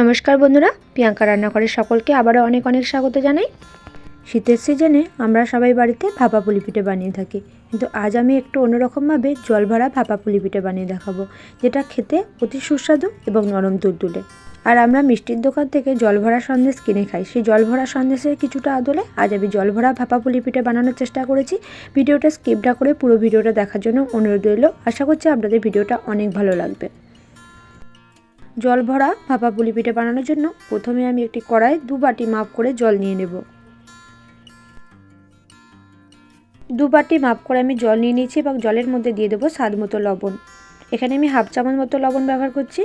নমস্কার বন্ধুরা, প্রিয়াঙ্কা রান্নাঘরের সকলকে আবারও অনেক অনেক স্বাগত জানাই। শীতের সিজনে আমরা সবাই বাড়িতে ভাপা পুলি পিঠে বানিয়ে থাকি, কিন্তু আজ আমি একটু অন্যরকমভাবে জল ভরা ভাপা পুলি পিঠে বানিয়ে দেখাবো, যেটা খেতে অতি সুস্বাদু এবং নরম তুলতুলে। আর আমরা মিষ্টির দোকান থেকে জল ভরা সন্দেশ কিনে খাই। সেই জল ভরা সন্দেশের কিছুটা আদলে আজ আমি জল ভরা ভাপা পুলি পিঠে বানানোর চেষ্টা করেছি। ভিডিওটা স্কিপ না করে পুরো ভিডিওটা দেখার জন্য অনুরোধ রইল। আশা করছি আপনাদের ভিডিওটা অনেক ভালো লাগবে। জল ভরা ভাপা পুলি পিঠে বানানোর জন্য প্রথমে আমি একটি কড়াই দু বাটি মাপ করে জল নিয়ে নেব। দু বাটি মাপ করে আমি জল নিয়ে নিয়েছি এবং জলের মধ্যে দিয়ে দেবো স্বাদ মতো লবণ। এখানে আমি হাফ চামচ মতো লবণ ব্যবহার করছি।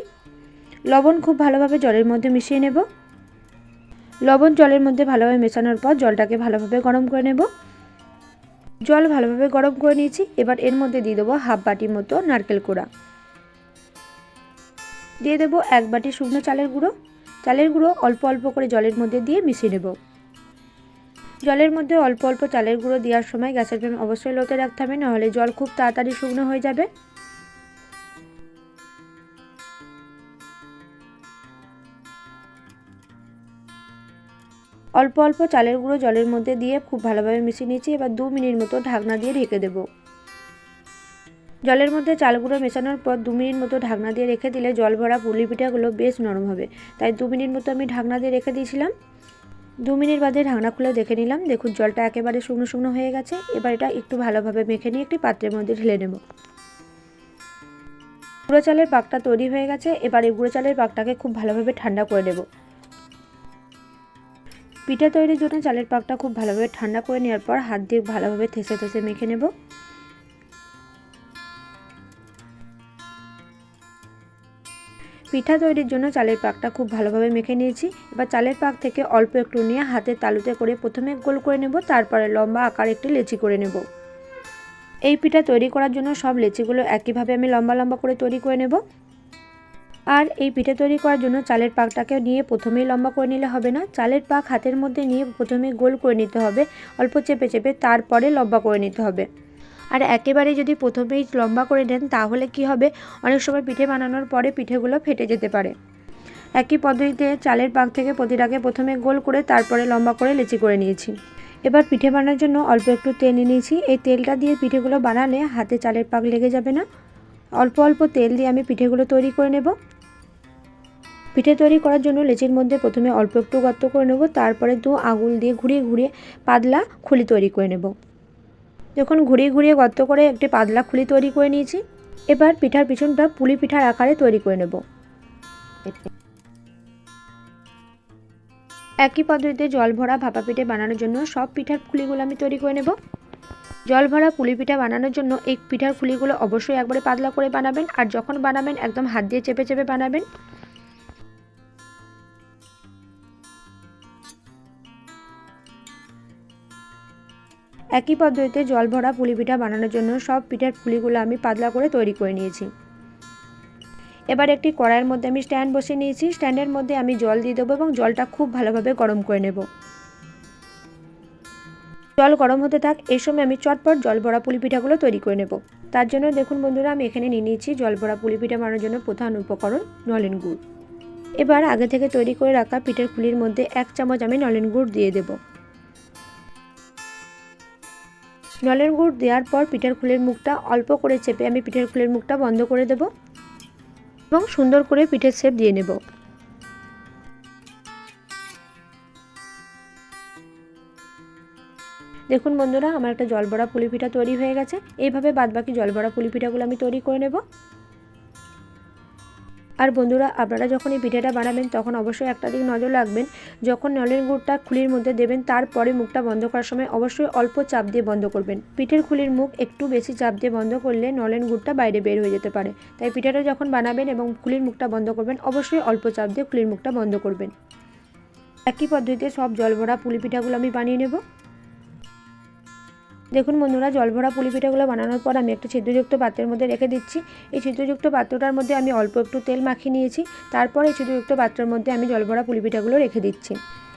লবণ খুব ভালোভাবে জলের মধ্যে মিশিয়ে নেব। লবণ জলের মধ্যে ভালোভাবে মেশানোর পর জলটাকে ভালোভাবে গরম করে নেব। জল ভালোভাবে গরম করে নিয়েছি। এবার এর মধ্যে দিয়ে দেবো হাফ বাটি মতো নারকেল কোড়া। দিয়ে দেবো এক বাটি শুকনো চালের গুঁড়ো। চালের গুঁড়ো অল্প অল্প করে জলের মধ্যে দিয়ে মিশিয়ে নেব। জলের মধ্যে অল্প অল্প চালের গুঁড়ো দেওয়ার সময় গ্যাসের ফ্লেম অবশ্যই লোতে রাখতে হবে, নাহলে জল খুব তাড়াতাড়ি শুকনো হয়ে যাবে। অল্প অল্প চালের গুঁড়ো জলের মধ্যে দিয়ে খুব ভালোভাবে মিশিয়ে নিয়েছি, এবার দু মিনিট মতো ঢাকনা দিয়ে ঢেকে দেবো। জলের মধ্যে চাল গুঁড়ো মেশানোর পর দু মিনিট মতো ঢাকনা দিয়ে রেখে দিলে জল ভরা পুলি পিঠাগুলো বেশ নরম হবে। তাই দু মিনিট মতো আমি ঢাকনা দিয়ে রেখে দিয়েছিলাম। দু মিনিট বাদে ঢাকনা খুলে দেখে নিলাম, দেখুন জলটা একেবারে শুকনো শুকনো হয়ে গেছে। এবার এটা একটু ভালোভাবে মেখে নিয়ে একটি পাত্রের মধ্যে ঢেলে নেব। গুঁড়ো চালের পাকটা তৈরি হয়ে গেছে, এবার এই গুঁড়ো চালের পাকটাকে খুব ভালোভাবে ঠান্ডা করে নেব। পিঠা তৈরির জন্য চালের পাকটা খুব ভালোভাবে ঠান্ডা করে নেওয়ার পর হাত দিয়ে ভালোভাবে থেসে থেসে মেখে নেব। পিঠা তৈরির জন্য চালের পাকটা খুব ভালোভাবে মেখে নিয়েছি। এবার চালের পাক থেকে অল্প একটু নিয়ে হাতের তালুতে করে প্রথমে গোল করে নেব, তারপরে লম্বা আকার একটি লেচি করে নেব। এই পিঠা তৈরি করার জন্য সব লেচিগুলো একইভাবে আমি লম্বা লম্বা করে তৈরি করে নেব। আর এই পিঠে তৈরি করার জন্য চালের পাকটাকে নিয়ে প্রথমেই লম্বা করে নিলে হবে না। চালের পাক হাতের মধ্যে নিয়ে প্রথমে গোল করে নিতে হবে, অল্প চেপে চেপে তারপরে লম্বা করে নিতে হবে। আর একেবারে যদি প্রথমেই লম্বা করে নেন তাহলে কি হবে? অনেক সময় পিঠে বানানোর পরে পিঠেগুলো ফেটে যেতে পারে। একই পদ্ধতিতে চালের পাক থেকে প্রতিটাকে প্রথমে গোল করে, তারপরে লম্বা করে লেচি করে নিয়েছি। এবার পিঠে বানানোর জন্য অল্প একটু তেল নিয়ে নিয়েছি। এই তেলটা দিয়ে পিঠেগুলো বানালে হাতে চালের পাক লেগে যাবে না। অল্প অল্প তেল দিয়ে আমি পিঠেগুলো তৈরি করে নেব। পিঠে তৈরি করার জন্য লেচির মধ্যে প্রথমে অল্প একটু গর্ত করে নেব, তারপরে দু আঙুল দিয়ে ঘুরিয়ে ঘুরিয়ে পাতলা খুলি তৈরি করে নেব। যখন ঘুরিয়ে ঘুরিয়ে গর্ত করে একটি পাতলা খুলি তৈরি করে নিয়েছি, এবার পিঠার পিছনটা পুলি পিঠার আকারে তৈরি করে নেব। একই পদ্ধতিতে জল ভরা ভাপা পিঠে বানানোর জন্য সব পিঠার খুলিগুলো আমি তৈরি করে নেব। জল ভরা পুলি পিঠা বানানোর জন্য এই পিঠার খুলিগুলো অবশ্যই একবারে পাতলা করে বানাবেন, আর যখন বানাবেন একদম হাত দিয়ে চেপে চেপে বানাবেন। একই পদ্ধতিতে জল ভরা পুলি পিঠা বানানোর জন্য সব পিঠার পুলিগুলো আমি পাতলা করে তৈরি করে নিয়েছি। এবার একটি কড়াইয়ের মধ্যে আমি স্ট্যান্ড বসিয়ে নিয়েছি। স্ট্যান্ডের মধ্যে আমি জল দিয়ে দেবো এবং জলটা খুব ভালোভাবে গরম করে নেব। জল গরম হতে থাক এই সময় আমি চটপট জল ভরা পুলি পিঠাগুলো তৈরি করে নেব। তার জন্য দেখুন বন্ধুরা, আমি এখানে নিয়ে নিয়েছি জল ভরা পুলি পিঠা বানানোর জন্য প্রধান উপকরণ নলেন গুড়। এবার আগে থেকে তৈরি করে রাখা পিঠের খুলির মধ্যে এক চামচ আমি নলেন গুড় দিয়ে দেবো। নলের গুড় দেওয়ার পর পিঠার খুলের মুখটা অল্প করে চেপে আমি পিঠার খুলের মুখটা বন্ধ করে দেব এবং সুন্দর করে পিঠের শেপ দিয়ে নেব। দেখুন বন্ধুরা, আমার একটা জলবড়া পুলি পিঠা তৈরি হয়ে গেছে। এইভাবে বাদবাকি জলবড়া পুলি পিঠাগুলো আমি তৈরি করে নেব। আর বন্ধুরা, আপনারা যখন এই পিঠাটা বানাবেন, তখন অবশ্যই একটা দিক নজর রাখবেন। যখন নলের গুড়টা খুলির মধ্যে দেবেন, তারপরে মুখটা বন্ধ করার সময় অবশ্যই অল্প চাপ দিয়ে বন্ধ করবেন। পিঠের খুলির মুখ একটু বেশি চাপ দিয়ে বন্ধ করলে নলেন গুড়টা বাইরে বের হয়ে যেতে পারে। তাই পিঠাটা যখন বানাবেন এবং খুলির মুখটা বন্ধ করবেন, অবশ্যই অল্প চাপ দিয়ে খুলির মুখটা বন্ধ করবেন। একই পদ্ধতিতে সব জলভরা পুলি পিঠাগুলো আমি বানিয়ে নেব। দেখুন বন্ধুরা জলভরা পুলি পিঠাগুলো বানানোর পর আমি একটা ছিদ্রযুক্ত পাত্রের মধ্যে রেখে দিচ্ছি। এই ছিদ্রযুক্ত পাত্রটার মধ্যে আমি অল্প একটু তেল মাখিয়ে নিয়েছি। তারপর এই ছিদ্রযুক্ত পাত্রের মধ্যে আমি জলভরা পুলি পিঠাগুলো রেখে দিচ্ছি।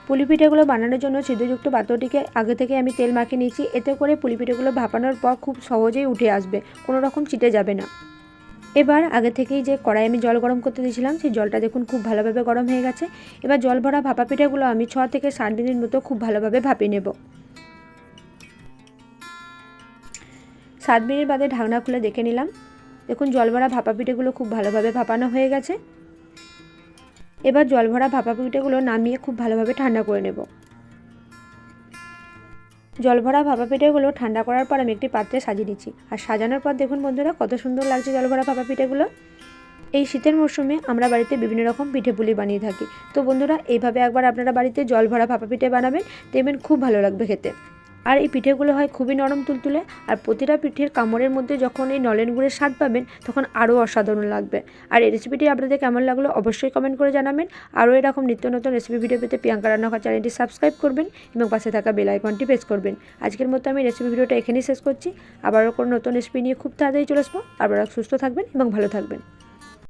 পুলি পিঠাগুলো বানানোর জন্য ছিদ্রযুক্ত পাত্রটিকে আগে থেকে আমি তেল মাখিয়ে নিয়েছি। এতে করে পুলি পিঠাগুলো ভাপানোর পর খুব সহজেই উঠে আসবে, কোনো রকম চিটে যাবে না। এবার আগে থেকেই যে কড়াই আমি জল গরম করতে দিয়েছিলাম, সেই জলটা দেখুন খুব ভালোভাবে গরম হয়ে গেছে। এবার জল ভরা ভাপা পিঠাগুলো আমি ছ থেকে সাত মিনিট মতো খুব ভালোভাবে ভাপিয়ে নেব। সাত মিনিট বাদে ঢাকনা খুলে দেখে নিলাম। দেখুন জল ভরা ভাপা পিঠেগুলো খুব ভালোভাবে ভাপানো হয়ে গেছে। এবার জল ভরা ভাপা পিঠেগুলো নামিয়ে খুব ভালোভাবে ঠান্ডা করে নেব। জল ভরা ভাপা পিঠেগুলো ঠান্ডা করার পর আমি একটি পাত্রে সাজিয়ে নিচ্ছি। আর সাজানোর পর দেখুন বন্ধুরা, কত সুন্দর লাগছে জল ভরা ভাপা পিঠেগুলো এই শীতের মরশুমে আমরা বাড়িতে বিভিন্ন রকম পিঠে পুলি বানিয়ে থাকি। তো বন্ধুরা, এইভাবে একবার আপনারা বাড়িতে জল ভরা ভাপা পিঠে বানাবেন, দেখবেন খুব ভালো লাগবে খেতে। আর এই পিঠেগুলো হয় খুবই নরম তুলতুলে, আর প্রতিটা পিঠের কামড়ের মধ্যে যখন এই নলেন গুড়ের স্বাদ পাবেন, তখন আরও অসাধারণ লাগবে। আর এই রেসিপিটি আপনাদের কেমন লাগল অবশ্যই কমেন্ট করে জানাবেন। আরও এরকম নিত্য নতুন রেসিপি ভিডিও পেতে প্রিয়াঙ্কা রান্নাঘর চ্যানেলটি সাবস্ক্রাইব করবেন এবং পাশে থাকা বেল আইকনটি প্রেস করবেন। আজকের মতো আমি রেসিপি ভিডিওটা এখানেই শেষ করছি। আবারও কোনো নতুন রেসিপি নিয়ে খুব তাড়াতাড়ি চলে আসব। আপনারা সুস্থ থাকবেন এবং ভালো থাকবেন।